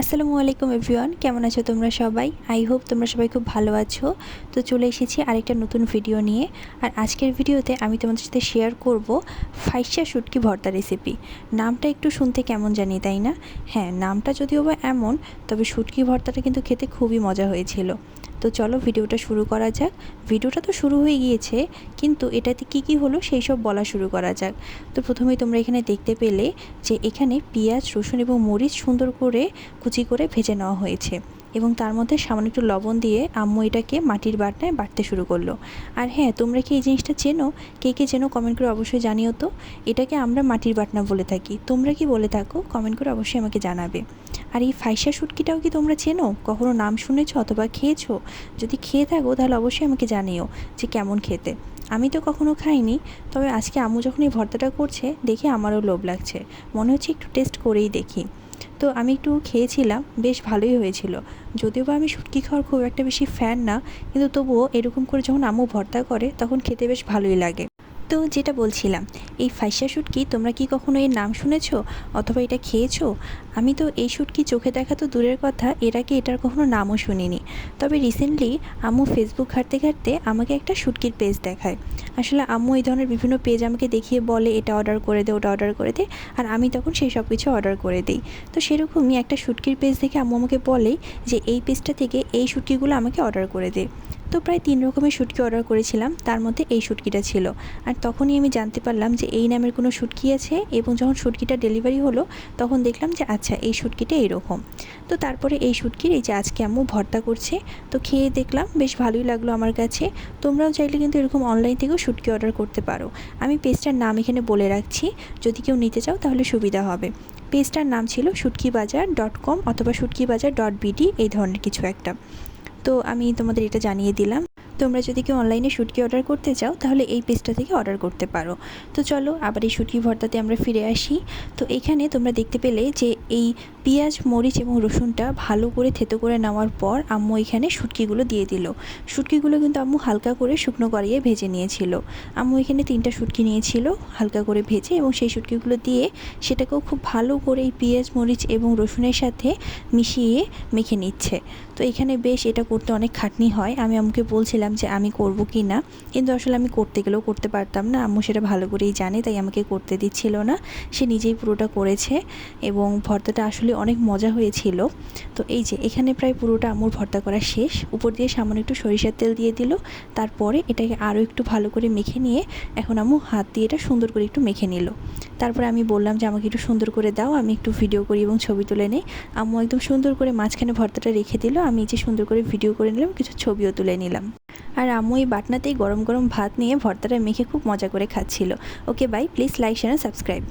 আসসালামু আলাইকুম এভরিওয়ান, কেমন আছো তোমরা সবাই? আই হোপ তোমরা সবাই খুব ভালো আছো। তো চলে এসেছি আরেকটা নতুন ভিডিও নিয়ে। আর আজকের ভিডিওতে আমি তোমাদের সাথে শেয়ার করব ফাইসা শুটকি ভর্তা রেসিপি নামটা একটু শুনতে কেমন জানি, তাই না? হ্যাঁ নামটা যদিও বা এমন, তবে শুটকি ভর্তাটা কিন্তু খেতে খুবই মজা হয়েছিল। তো চলো ভিডিওটা শুরু করা যাক। ভিডিওটা তো শুরু হয়ে গিয়েছে, কিন্তু এটাতে কি কি হলো সেই সব বলা শুরু করা যাক। তো প্রথমেই তোমরা এখানে দেখতে পেলে যে এখানে পেঁয়াজ, রসুন এবং মরিচ সুন্দর করে কুচি করে ভেজে নেওয়া হয়েছে এবং তার মধ্যে সামান্য একটু লবণ দিয়ে আম্মু এটাকে মাটির বাটনায় বাটতে শুরু করল। আর হ্যাঁ তোমরা কি এই জিনিসটা চেনো? কে কে চেনো কমেন্ট করে অবশ্যই জানিও তো। এটাকে আমরা মাটির বাটনা বলে থাকি। তোমরা কি বলে থাকো কমেন্ট করে অবশ্যই আমাকে জানাবে। আর এই ফাইসা শুটকিটাও কি তোমরা চেনো? কখনো নাম শুনেছো অথবা খেয়েছো? যদি খেয়ে থাকো, তাহলে অবশ্যই আমাকে জানিও যে কেমন খেতে। আমি তো কখনো খাইনি, তবে আজকে আম্মু যখন এই ভর্তাটা করছে, দেখে আমারও লোভ লাগছে। মনে হচ্ছে একটু টেস্ট করেই দেখি। তো আমি একটু খেয়েছিলাম, বেশ ভালোই হয়েছিল। যদিও বা আমি শুটকি খাওয়ার খুব একটা বেশি ফ্যান না, কিন্তু তবুও এরকম করে যখন আম্মু ভর্তা করে, তখন খেতে বেশ ভালোই লাগে। তো যেটা বলছিলাম, এই ফাইসা শুটকি তোমরা কি কখনো এর নাম শুনেছো অথবা এটা খেয়েছো? আমি তো এই শুটকি চোখে দেখা তো দূরের কথা, এর আগে এটার কখনো নামও শুনিনি। তবে রিসেন্টলি আম্মু ফেসবুক ঘাঁটতে ঘাঁটতে আমাকে একটা শুটকির পেজ দেখায়। আসলে আম্মু এই ধরনের বিভিন্ন পেজ আমাকে দেখিয়ে বলে, এটা অর্ডার করে দে, ওটা অর্ডার করে দে। আর আমি তখন সেই সব কিছু অর্ডার করে দিই। তো সেরকমই একটা শুটকির পেজ দেখে আম্মু আমাকে বলে যে, এই পেজটা থেকে এই শুটকিগুলো আমাকে অর্ডার করে দে। তো প্রায় তিন রকমের শুটকি অর্ডার করেছিলাম। তার মধ্যে এই শুটকিটা ছিল। আর তখনই আমি জানতে পারলাম যে এই নামের কোনো শুটকি আছে এবং যখন শুটকিটা ডেলিভারি হলো, তখন দেখলাম যে আচ্ছা এই শুটকিটা এইরকম তো তারপরে এই শুটকির এই যে আজকে আম্মু ভর্তা করছে, তো খেয়ে দেখলাম বেশ ভালোই লাগল আমার কাছে। তোমরাও চাইলে কিন্তু এরকম অনলাইন থেকেও শুটকি অর্ডার করতে পারো। আমি পেজটার নাম এখানে বলে রাখছি। যদি কেউ নিতে চাও তাহলে সুবিধা হবে। পেজটার নাম ছিল শুটকি বাজার ডট কম অথবা শুটকি বাজার ডট বিডি এই ধরনের কিছু একটা। তো আমি তোমাদের এটা জানিয়ে দিলাম। তোমরা যদি কেউ অনলাইনে শুটকি অর্ডার করতে চাও, তাহলে এই পেজটা থেকে অর্ডার করতে পারো। তো চলো, আবার এই শুটকি ভর্তাতে আমরা ফিরে আসি। তো এখানে তোমরা দেখতে পেলে যে এই পেঁয়াজ, মরিচ এবং রসুনটা ভালো করে থেতো করে নেওয়ার পর আম্মু এখানে শুটকিগুলো দিয়ে দিল। শুটকিগুলো কিন্তু আম্মু হালকা করে শুকনো করিয়ে ভেজে নিয়েছিল। আম্মু এখানে তিনটা শুটকি নিয়েছিল, হালকা করে ভেজে এবং সেই শুটকিগুলো দিয়ে সেটাকেও খুব ভালো করে এই পেঁয়াজ, মরিচ এবং রসুনের সাথে মিশিয়ে মেখে নিচ্ছে। তো এখানে বেশ এটা করতে অনেক খাটনি হয়। আমি আম্মুকে বলছিলাম যে আমি করব কি না। কিন্তু আসলে আমি করতে গেলেও করতে পারতাম না। আম্মু সেটা ভালো করেই জানে, তাই আমাকে করতে দিচ্ছিল না। সে নিজেই পুরোটা করেছে এবং ভর্তাটা আসলে অনেক মজা হয়েছিল। তো এই যে, এখানে প্রায় পুরোটা আম্মুর ভর্তা করা শেষ। উপর দিয়ে সামান্য একটু সরিষার তেল দিয়ে দিল। তারপরে এটাকে আরও একটু ভালো করে মেখে নিয়ে এখন আম্মু হাত দিয়ে এটা সুন্দর করে একটু মেখে নিল। তারপরে আমি বললাম যে, আমাকে একটু সুন্দর করে দাও, আমি একটু ভিডিও করি এবং ছবি তুলে নিই। আম্মু একদম সুন্দর করে মাঝখানে ভর্তাটা রেখে দিল। আমি যে সুন্দর করে ভিডিও করে নিলাম, কিছু ছবিও তুলে নিলাম। আর আম্মু এই বাটনাতেই গরম গরম ভাত নিয়ে ভর্তাটা মেখে খুব মজা করে খাচ্ছিল। Okay bye please like share subscribe